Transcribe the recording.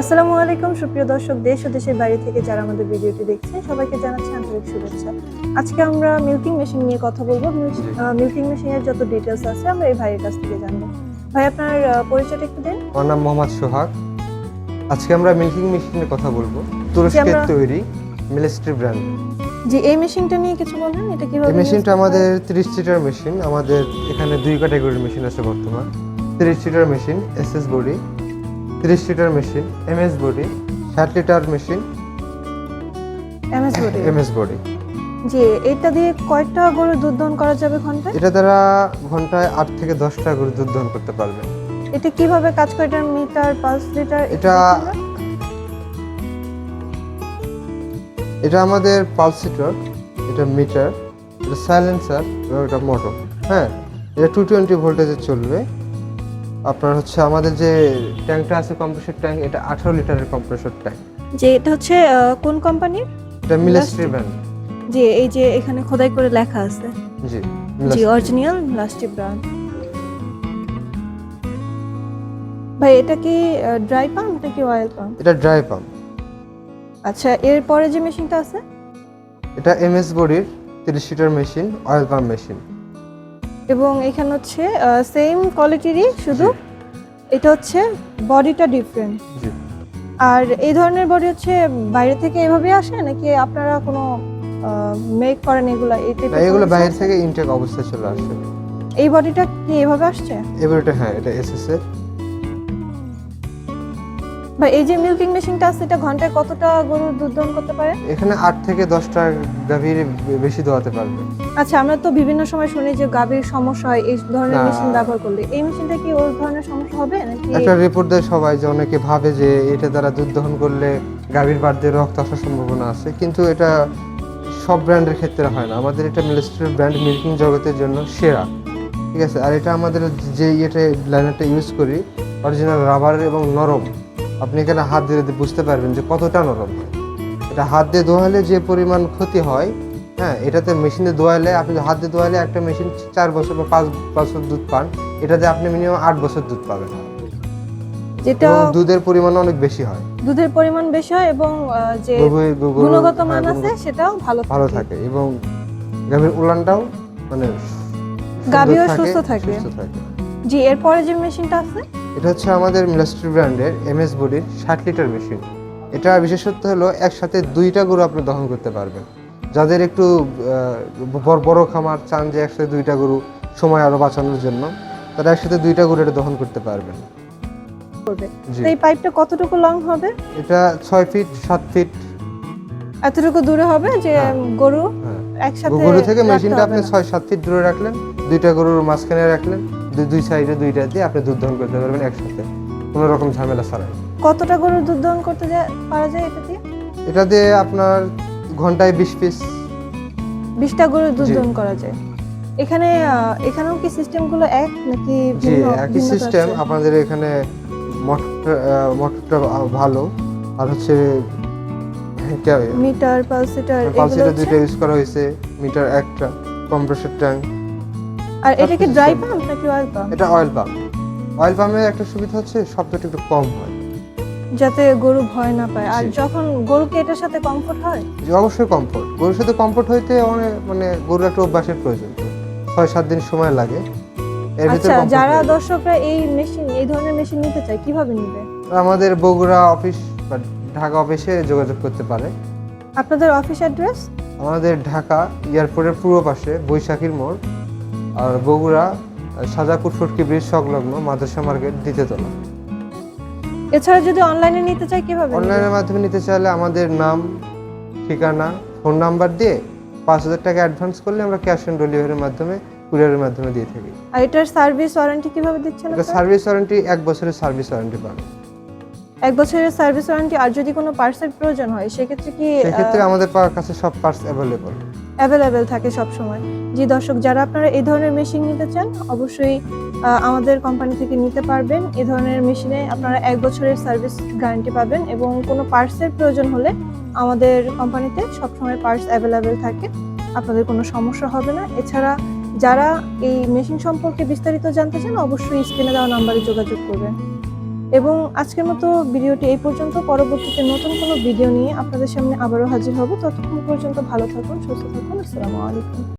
আসসালামু আলাইকুম সুপ্রিয় দর্শক দেশ ও দেশের বাইরে থেকে যারা আমাদের ভিডিওটি দেখছেন সবাইকে জানাচ্ছি আন্তরিক শুভেচ্ছা। আজকে আমরা মিল্কিং মেশিন নিয়ে কথা বলব। মিল্কিং মেশিনের যত ডিটেলস আছে আমরা এই ভাইয়ের কাছ থেকে জানব। ভাই আপনার আহ, পরিচয়টা একটু দিন। আমার নাম মোহাম্মদ সোহাগ। আজকে আমরা মিল্কিং মেশিনের কথা বলব। তুরস্কের তৈরি মিলিস্ট্রি ব্র্যান্ড যে এই মেশিনটা নিয়ে কিছু বলবেন? এটা কীভাবে এই মেশিনটা আমাদের তিরিশ সিটার মেশিন আমাদের এখানে দুই ক্যাটাগরির মেশিন আছে বর্তমান। তিরিশ সিটার মেশিন এস এস বডি তিরিশ liter machine M S body ষাট লিটার মেশিন হয়? MS body। M S body জি এটা দিয়ে কয়টা গরু দুধ দহন করা যাবে ঘন্টায়? এটা দ্বারা ঘন্টায় আট থেকে দশটা করে দুধ দহন করতে পারবে। এটা কীভাবে কাজ করে? এটা মিটার পালস লিটার এটা- এটা আমাদের পালসিটর এটা মিটার এটা সাইলেন্সার এবং এটা মোটর। হ্যাঁ এটা টু টোয়েন্টি ভোল্টেজে চলবে। আপনার হচ্ছে আমাদের যে ট্যাঙ্কটা আছে কম্প্রেসর ট্যাঙ্ক এটা আঠারো লিটারের কম্প্রেসর ট্যাঙ্ক। যে এটা হচ্ছে কোন কোম্পানির? এটা মিলেস্ট্রি ব্র্যান্ড যে এই যে এখানে খোদাই করে লেখা আছে। জি জি। অরিজিনাল প্লাস্টিক ব্র্যান্ড ভাই এটা কি ড্রাই পাম্প এটা কি অয়েল পাম্প? এটা ড্রাই পাম্প। আচ্ছা এরপরে যে মেশিনটা আছে? এটা এমএস বডির তিরিশ liter machine oil pump machine. এবং এখানে হচ্ছে সেম কোয়ালিটিরই শুধু এটা হচ্ছে বডিটা ডিফারেন্ট আর এই ধরনের বডি হচ্ছে বাইরে থেকে এভাবে আসে নাকি আপনারা কোনো মেক করেন এগুলো? এই এগুলো বাইরে থেকে ইনটেক অবস্থায় চলে আসে। এই বডিটা কি এভাবে আসছে? এটা হ্যাঁ এটা এসএস এর বা এই যে মিল্কিং মেশিনটা আছে এটা ঘন্টায় কতটা গরুর দুধ দহন করতে পারে? এখানে আট থেকে দশটা গাভীর বেশি দোয়াতে পারবে। আচ্ছা আমরা তো বিভিন্ন সময় শুনি যে গাভীর সমস্যা হয় এই ধরনের মেশিন ব্যবহার করলে। এই মেশিনটা কি ওই ধরনের সমস্যা হবে নাকি? একটা রিপোর্ট দেয় সবাই যে অনেকে ভাবে যে এটা দ্বারা দুধ দহন করলে গাভীর দিয়ে রক্ত আসার সম্ভাবনা আছে কিন্তু এটা সব ব্র্যান্ডের ক্ষেত্রে হয় না। আমাদের এটা মিলিস্ট্রির ব্র্যান্ড মিল্কিং জগতের জন্য সেরা। ঠিক আছে? আর এটা আমাদের যে ইয়েটা লাইনারটা ইউজ করি অরিজিনাল রাবার এবং নরম। আপনি এখানে হাত দিয়ে দিয়ে বুঝতে পারবেন যে কতটা নরম। হয় এটা হাত দিয়ে ধোয়ালে যে পরিমাণ ক্ষতি হয় হ্যাঁ এটাতে মেশিনে ধোয়ালে আপনি হাত দিয়ে ধোয়ালে একটা মেশিন চার বছর বা পাঁচ বছর দুধ পান এটাতে আপনি মিনিমাম আট বছর দুধ পাবেন। যেটা দুধের পরিমাণ অনেক বেশি হয়। দুধের পরিমাণ বেশি হয় এবং যে গুণগত মান হ্যাঁ, আছে সেটাও ভালো ভালো থাকে। এবং গাভীর উলানটাও মানে গাভীও সুস্থ থাকে। সুস্থ থাকে। জি এরপরে যে মেশিনটা আছে এটা হচ্ছে আমাদের মিলাস্ট্রি ব্র্যান্ডের এমএস বডির ষাট লিটার মেশিন। এটা বিশেষত্ব হলো একসাথে দুইটা গরু আপনি দহন করতে পারবেন। যাদের একটু বড়- বড় খামার চান যে একসাথে দুইটা গরু সময় আরও বাঁচানোর জন্য তারা একসাথে দুইটা গরু এটা দহন করতে পারবেন। করবে। এই পাইপটা কতটুকু লং হবে? এটা ছয় ফিট সাত ফিট। এতটুকু দূরে হবে যে হ্যাঁ। গরু হ্যাঁ। একসাথে গরু থেকে মেশিনটা আপনি না। ছয় সাত ফিট দূরে রাখলেন দুইটা গরুর মাঝখানে রাখলেন দুই সাইডে দুইটা দিয়ে আপনি দুধ দহন করতে পারবেন একসাথে। কোনো রকম ঝামেলা ছাড়াই কতটা গরুর দুধ দহন করতে পারা যায় এটা দিয়ে? এটা দিয়ে আপনার ঘন্টায় বিশ পিস বিশটা গরুর দুধ। দহন করা যায়। এখানে এখানেও কি সিস্টেমগুলো এক নাকি জি একই সিস্টেম আপনাদের এখানে মোটরটা ভালো। আর হচ্ছে মিটার পালসিটার এগুলো পালসিটা হচ্ছে দুইটা ইউজ করা হয়েছে। মিটার একটা কম্প্রেসর ট্যাঙ্ক। আর এটা কি ড্রাই পাম্প নাকি অয়েল পাম্প এটা অয়েল পাম্প অয়েল পাম্পের একটা সুবিধা হচ্ছে শব্দটা একটু কম হয়। যাতে গরু ভয় না পায়। আর যখন গরুকে এটার সাথে কমফোর্ট হয়? অবশ্যই কমফোর্ট গরুর সাথে কমফোর্ট হইতে অনেক মানে গরুর একটা অভ্যাসের প্রয়োজন। ছয় সাত দিন সময় লাগে। আচ্ছা যারা দর্শকরা এই মেশিন এই ধরনের মেশিন নিতে চায় কীভাবে নিবে? আমাদের বগুড়া অফিস বা ঢাকা অফিসে যোগাযোগ করতে পারে। আপনাদের অফিস অ্যাড্রেস আমাদের ঢাকা এয়ারপোর্টের পূর্ব পাশে বৈশাখীর মোড়। আর বগুড়া সাজাপুর ফটকি ব্রিজ সংলগ্ন মাদ্রাসা মার্কেট দ্বিতীয়তলা এছাড়া যদি অনলাইনে নিতে চাই কীভাবে? অনলাইনের মাধ্যমে নিতে চাইলে আমাদের নাম ঠিকানা ফোন নাম্বার দিয়ে পাঁচ হাজার টাকা অ্যাডভান্স করলে আমরা ক্যাশ অন ডেলিভারির মাধ্যমে কুরিয়ারের মাধ্যমে দিয়ে থাকি। আর এটার সার্ভিস ওয়ারেন্টি কীভাবে দিচ্ছেন এটা সার্ভিস ওয়ারেন্টি এক বছরের সার্ভিস ওয়ারেন্টি পাবে এক বছরের সার্ভিস ওয়ারেন্টি আর যদি কোনো পার্সেল প্রয়োজন হয় সেক্ষেত্রে কি সেক্ষেত্রে আমাদের কাছে সব পার্টস অ্যাভেলেবল অ্যাভেলেবেল থাকে সব সময় জি দর্শক, যারা আপনারা এই ধরনের মেশিন নিতে চান, অবশ্যই আমাদের কোম্পানি থেকে নিতে পারবেন। এই ধরনের মেশিনে আপনারা এক বছরের সার্ভিস গ্যারান্টি পাবেন এবং কোনো পার্টসের প্রয়োজন হলে আমাদের কোম্পানিতে সবসময় পার্টস অ্যাভেলেবেল থাকে। আপনাদের কোনো সমস্যা হবে না। এছাড়া যারা এই মেশিন সম্পর্কে বিস্তারিত জানতে চান, অবশ্যই স্ক্রিনে দেওয়া নাম্বারে যোগাযোগ করবেন। এবং আজকের মতো ভিডিওটি এই পর্যন্ত। পরবর্তীতে নতুন কোনো ভিডিও নিয়ে আপনাদের সামনে আবারও হাজির হব। ততক্ষণ পর্যন্ত ভালো থাকুন, সুস্থ থাকুন। আসসালামু আলাইকুম।